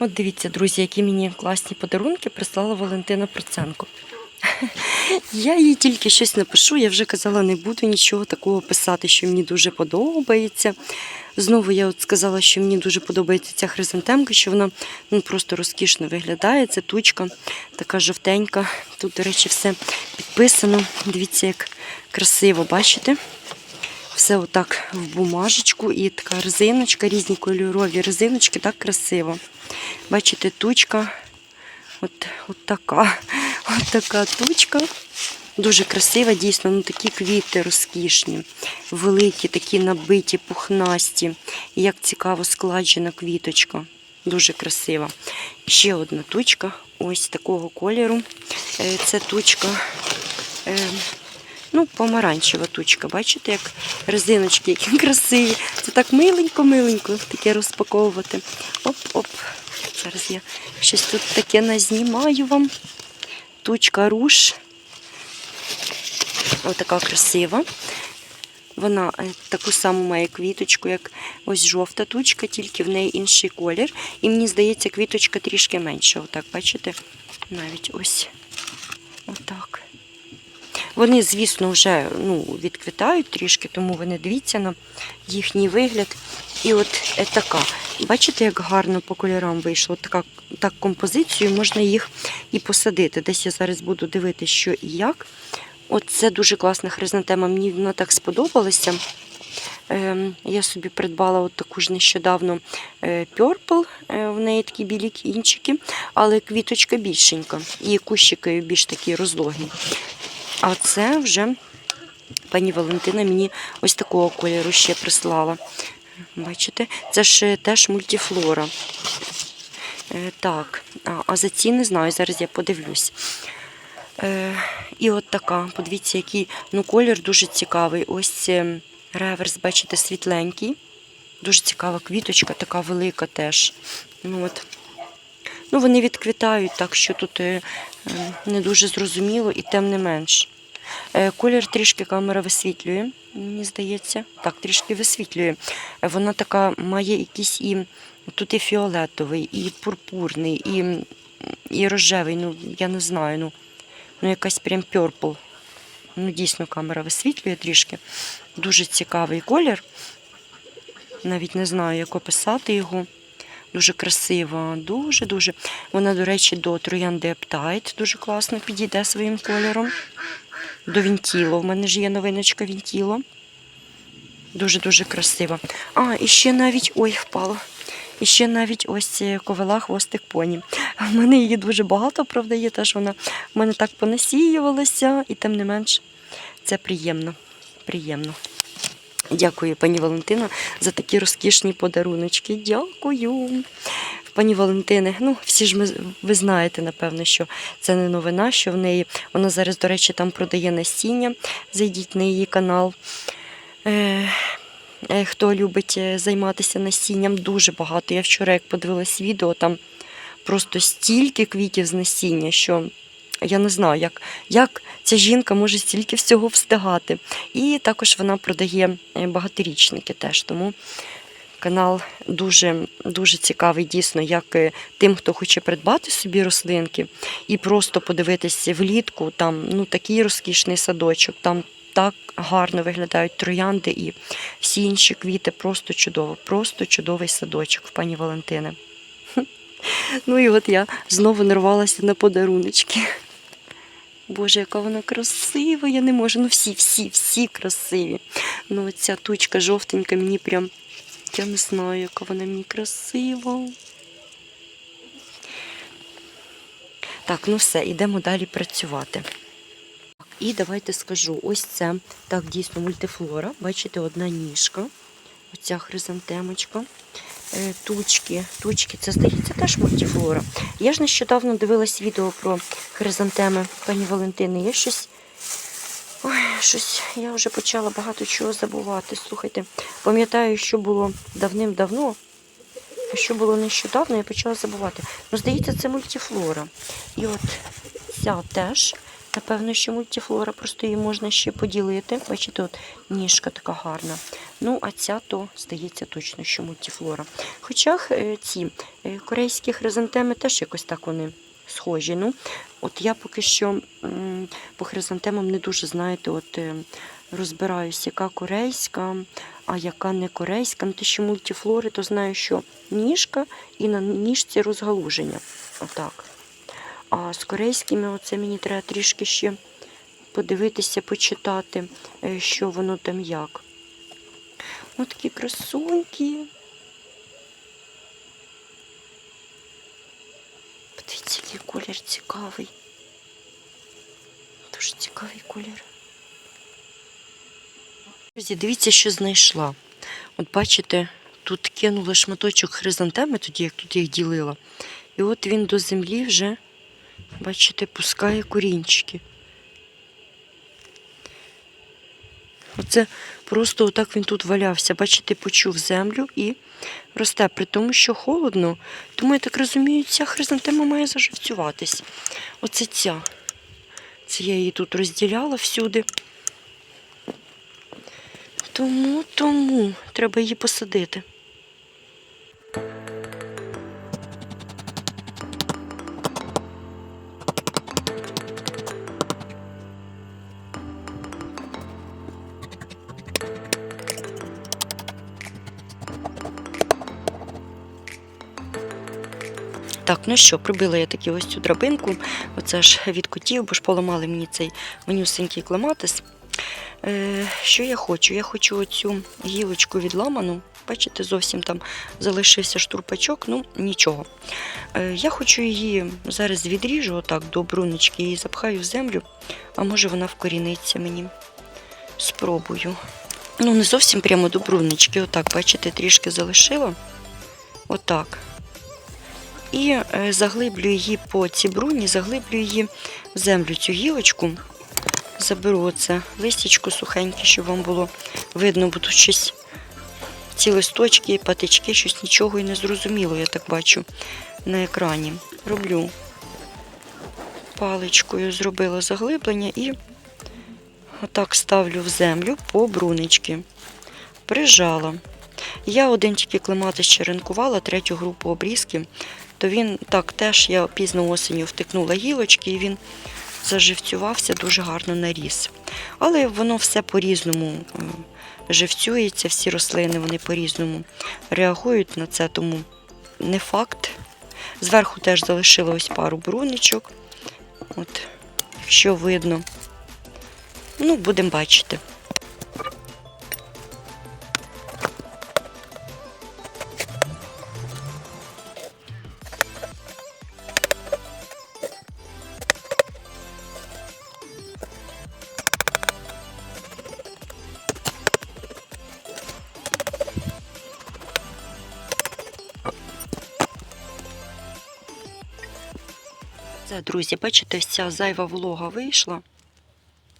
От дивіться, друзі, які мені класні подарунки прислала Валентина Проценко. Я їй тільки щось напишу, я вже казала, не буду нічого такого писати, що мені дуже подобається. Знову я от сказала, що мені дуже подобається ця хризантемка, що вона ну, просто розкішно виглядає. Це тучка, така жовтенька. Тут, до речі, все підписано. Дивіться, як красиво, бачите? Все отак в бумажечку і така резиночка, різні кольорові резиночки, так красиво. Бачите, тучка. От, от така. От така тучка. Дуже красива, дійсно, ну такі квіти розкішні, великі, такі набиті, пухнасті. Як цікаво складжена квіточка. Дуже красива. Ще одна тучка, ось такого кольору. Е, Це тучка, е, ну, помаранчева тучка. Бачите, як резиночки, які красиві. Це так миленько-миленько таке розпаковувати. Оп-оп. Зараз я щось тут таке назнімаю вам. Тучка руш. Отака красива. Вона е, таку саму має квіточку, як ось жовта тучка, тільки в неї інший колір. І мені здається, квіточка трішки менша. Отак, бачите? Навіть ось отак. Вони, звісно, вже ну, відквітають трішки, тому ви не дивіться на їхній вигляд. І от е, така. Бачите, як гарно по кольорам вийшло. От Така так композицію можна їх і посадити. Десь я зараз буду дивитися, що і як. От це дуже класна хризантема. Мені вона так сподобалася. Ем, Я собі придбала от таку ж нещодавно е, Purple, е, в неї такі білі кінчики, але квіточка більшенька. І кущики більш такі розлогі. А це вже пані Валентина мені ось такого кольору ще прислала. Бачите, це ж теж мультифлора. Е, Так, а, за ці не знаю, зараз я подивлюсь. Е, і от така, подивіться, який ну, колір дуже цікавий. Ось е, реверс, бачите, світленький. Дуже цікава квіточка, така велика теж. Ну, от. ну Вони відквітають, так що тут е, е, не дуже зрозуміло і тим не менш. Е, Колір трішки камера висвітлює, мені здається. Так, трішки висвітлює. Вона така має якийсь і тут і фіолетовий, і пурпурний, і, і рожевий. Ну, я не знаю. Ну, ну якась прям пьорпл. Ну, дійсно, камера висвітлює трішки. Дуже цікавий колір. Навіть не знаю, як описати його. Дуже красива, дуже-дуже. Вона, до речі, до троянди Ептайт дуже класно підійде своїм кольором. До Вінтіло. В мене ж є новиночка Вінтіло. Дуже-дуже красива. А, і ще навіть. Ой, впало. І ще навіть ось ковила хвостик поні. В мене її дуже багато, правда, є теж вона в мене так понасіювалася, і тим не менш це приємно. Приємно. Дякую, пані Валентина, за такі розкішні подаруночки. Дякую. Пані Валентини, ну всі ж ми ви знаєте, напевно, що це не новина, що в неї вона зараз, до речі, там продає насіння. Зайдіть на її канал. Е, е, Хто любить е, займатися насінням, дуже багато. Я вчора, як подивилась відео, там просто стільки квітів з насіння, що я не знаю, як, як ця жінка може стільки всього встигати. І також вона продає е, багаторічники теж. Тому канал дуже, дуже цікавий, дійсно, як тим, хто хоче придбати собі рослинки і просто подивитися влітку, там ну, такий розкішний садочок, там так гарно виглядають троянди і всі інші квіти. Просто чудово, просто чудовий садочок в пані Валентини. Ну і от я знову нарвалася на подаруночки. Боже, яка вона красива, я не можу. Ну всі, всі, всі красиві. Ну ця тучка жовтенька мені прям, я не знаю, яка вона мені красива. Так, ну все, йдемо далі працювати. І давайте скажу, ось це так дійсно мультифлора. Бачите, одна ніжка. Оця хризантемочка. Е, Тучки, тучки, це здається теж мультифлора. Я ж нещодавно дивилась відео про хризантеми пані Валентини. Я щось. Щось я вже почала багато чого забувати. Слухайте, пам'ятаю, що було давним-давно, а що було нещодавно, я почала забувати. Ну, здається, це мультифлора. І от ця теж Напевно, що мультифлора, просто її можна ще поділити. Бачите, от ніжка така гарна. Ну, а ця то, здається, точно, що мультифлора. Хоча е, ці е, корейські хризантеми теж якось так вони схожі. Ну, от я поки що по хризантемам не дуже, знаєте, от е, розбираюсь, яка корейська, а яка не корейська. Ну, те, що мультифлори, то знаю, що ніжка і на ніжці розгалуження. Отак. А з корейськими оце мені треба трішки ще подивитися, почитати, е, що воно там як. Ось такі красунькі. Подивіться, який колір цікавий. Дуже цікавий колір. Друзі, дивіться, що знайшла. От бачите, тут кинула шматочок хризантеми, тоді як тут їх ділила. І от він до землі вже, бачите, пускає корінчики. Оце просто отак він тут валявся. Бачите, почув землю і росте. При тому, що холодно. Тому я так розумію, ця хризантема має заживцюватись. Оце ця. Це я її тут розділяла всюди. Тому, тому треба її посадити. Так, ну що, прибила я таки ось цю драбинку. Оце ж від котів, бо ж поламали мені цей манюсенький клематис. Е, що я хочу? Я хочу оцю гілочку відламану. Бачите, зовсім там залишився штурпачок, ну нічого. Е, я хочу її зараз відріжу отак до бруночки і запхаю в землю, а може вона вкоріниться мені. Спробую. Ну, не зовсім прямо до бруночки. Отак, бачите, трішки залишила. Отак. І е, заглиблю її по цій бруні, заглиблю її в землю цю гілочку. Заберу оце листячко сухеньке, щоб вам було видно, бо щось ці листочки, патички, щось нічого і не зрозуміло, я так бачу на екрані. Роблю паличкою, зробила заглиблення і отак ставлю в землю по брунички. Прижала. Я один тільки клематис черенкувала, третю групу обрізки, то він так теж я пізно осінню втикнула гілочки, і він заживцювався, дуже гарно наріс. Але воно все по-різному е, живцюється, всі рослини вони по-різному реагують на це, тому не факт. Зверху теж залишила ось пару бруничок. От, якщо видно. Ну, будемо бачити. Друзі, бачите, вся зайва волога вийшла.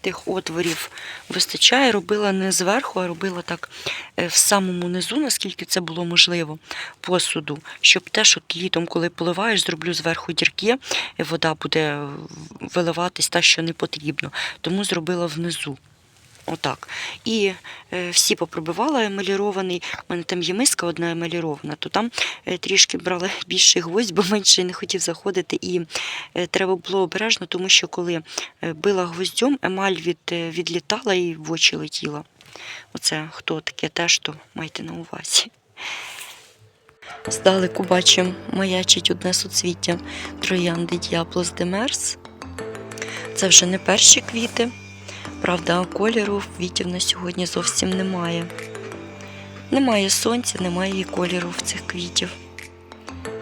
Тих отворів вистачає. Робила не зверху, а робила так е, в самому низу, наскільки це було можливо, посуду. Щоб теж от літом, коли поливаєш, зроблю зверху дірки, і вода буде виливатись та, що не потрібно. Тому зробила внизу. Отак. І е, всі попробивала емалірований. У мене там є миска одна емалірована, то там е, трішки брала більший гвоздь, бо менше не хотів заходити. І е, треба було обережно, тому що коли е, била гвоздьом, емаль від, е, відлітала і в очі летіла. Оце хто таке теж, то майте на увазі. Здалеку бачимо, маячить одне суцвіття троянди Діаблос Демерс. Це вже не перші квіти. Правда, кольору квітів на сьогодні зовсім немає. Немає сонця, немає і кольору в цих квітів.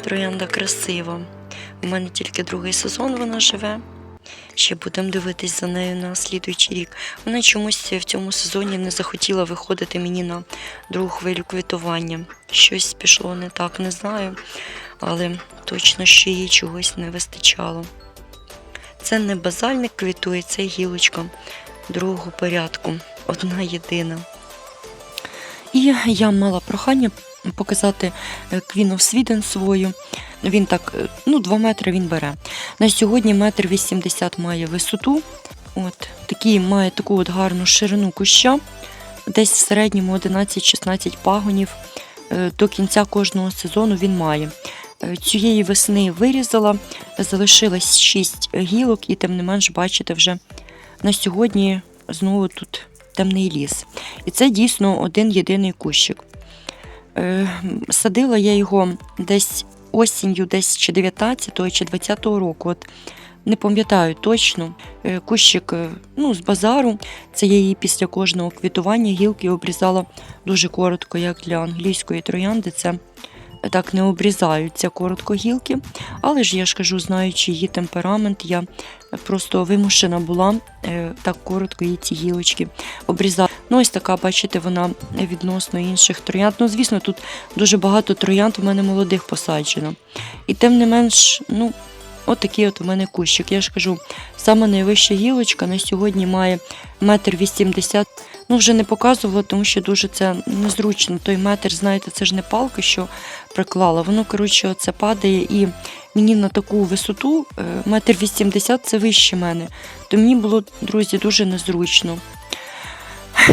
Троянда красива. У мене тільки другий сезон вона живе. Ще будемо дивитись за нею на слідуючий рік. Вона чомусь в цьому сезоні не захотіла виходити мені на другу хвилю квітування. Щось пішло не так, не знаю, але точно ще їй чогось не вистачало. Це не базальник квітує, це гілочка другого порядку, одна єдина. І я мала прохання показати е, Queen of Sweden свою. Він так, е, ну, 2 метри він бере. На сьогодні метр 80 має висоту. От, такий має таку от гарну ширину куща, десь в середньому 11-16 пагонів. Е, До кінця кожного сезону він має. Е, Цієї весни вирізала, залишилось 6 гілок, і тим не менш, бачите, вже на сьогодні знову тут темний ліс. І це дійсно один єдиний кущик. Е, Садила я його десь осінню, десь чи 19-го, чи 20-го року. От не пам'ятаю точно. Е, Кущик е, ну, з базару. Це я її після кожного квітування гілки обрізала дуже коротко, як для англійської троянди. Це так не обрізаються коротко гілки. Але ж я ж кажу, знаючи її темперамент, я просто вимушена була е, так коротко її ці гілочки обрізати. Ну, ось така, бачите, вона відносно інших троянд. Ну, звісно, тут дуже багато троянд у мене молодих посаджено. І тим не менш, ну, от такий от у мене кущик. Я ж кажу, саме найвища гілочка на сьогодні має метр вісімдесят. Ну, вже не показувала, тому що дуже це незручно. Той метр, знаєте, це ж не палка, що приклала. Воно, коротше, оце падає і мені на таку висоту е, метр вісімдесят це вище мене. То мені було, друзі, дуже незручно.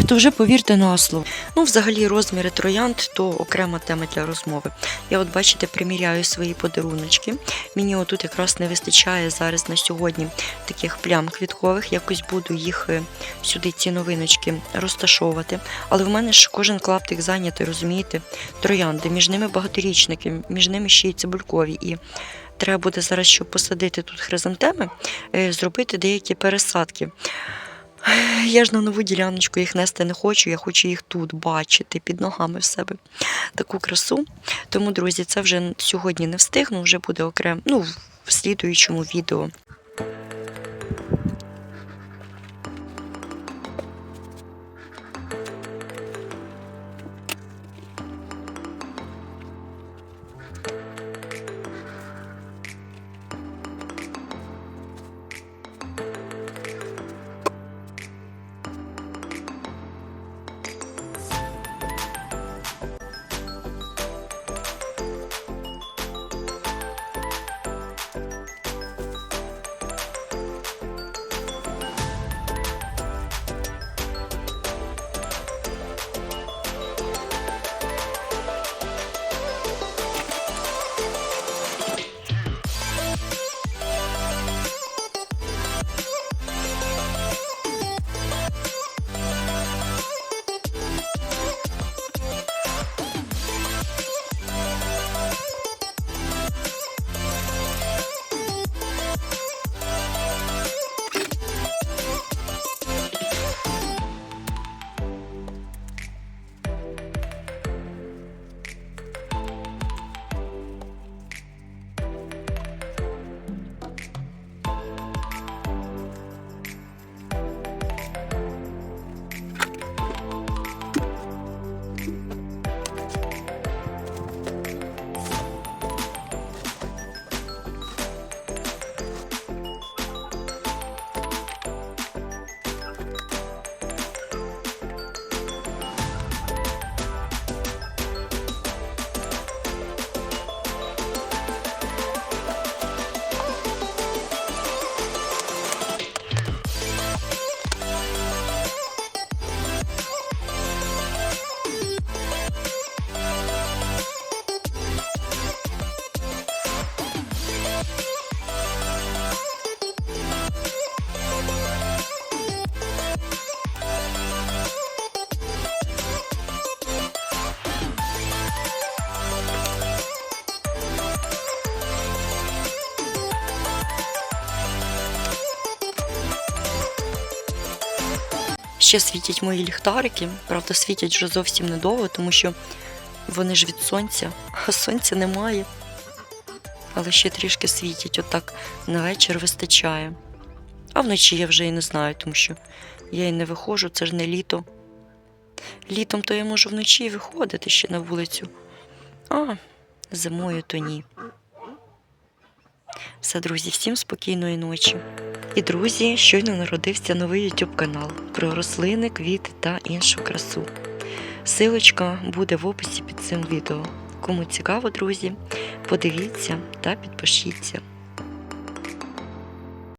То вже повірте на слово. Ну, взагалі, розміри троянд то окрема тема для розмови. Я, от бачите, приміряю свої подаруночки. Мені отут якраз не вистачає зараз на сьогодні таких плям квіткових. Якось буду їх е, сюди, ці новиночки, розташовувати. Але в мене ж кожен клаптик зайнятий, розумієте, троянди. Між ними багаторічники, між ними ще й цибулькові. І треба буде зараз, щоб посадити тут хризантеми, е, зробити деякі пересадки. Я ж на нову діляночку їх нести не хочу, я хочу їх тут бачити під ногами в себе. Таку красу. Тому, друзі, це вже сьогодні не встигну, вже буде окремо, ну, в слідуючому відео. Ще світять мої ліхтарики. Правда, світять вже зовсім недовго, тому що вони ж від сонця, а сонця немає. Але ще трішки світять, отак на вечір вистачає. А вночі я вже і не знаю, тому що я і не виходжу, це ж не літо. Літом то я можу вночі виходити ще на вулицю. А зимою то ні. Все, друзі, всім спокійної ночі. І друзі, щойно народився новий YouTube канал про рослини, квіти та іншу красу. Силочка буде в описі під цим відео. Кому цікаво, друзі, подивіться та підпишіться.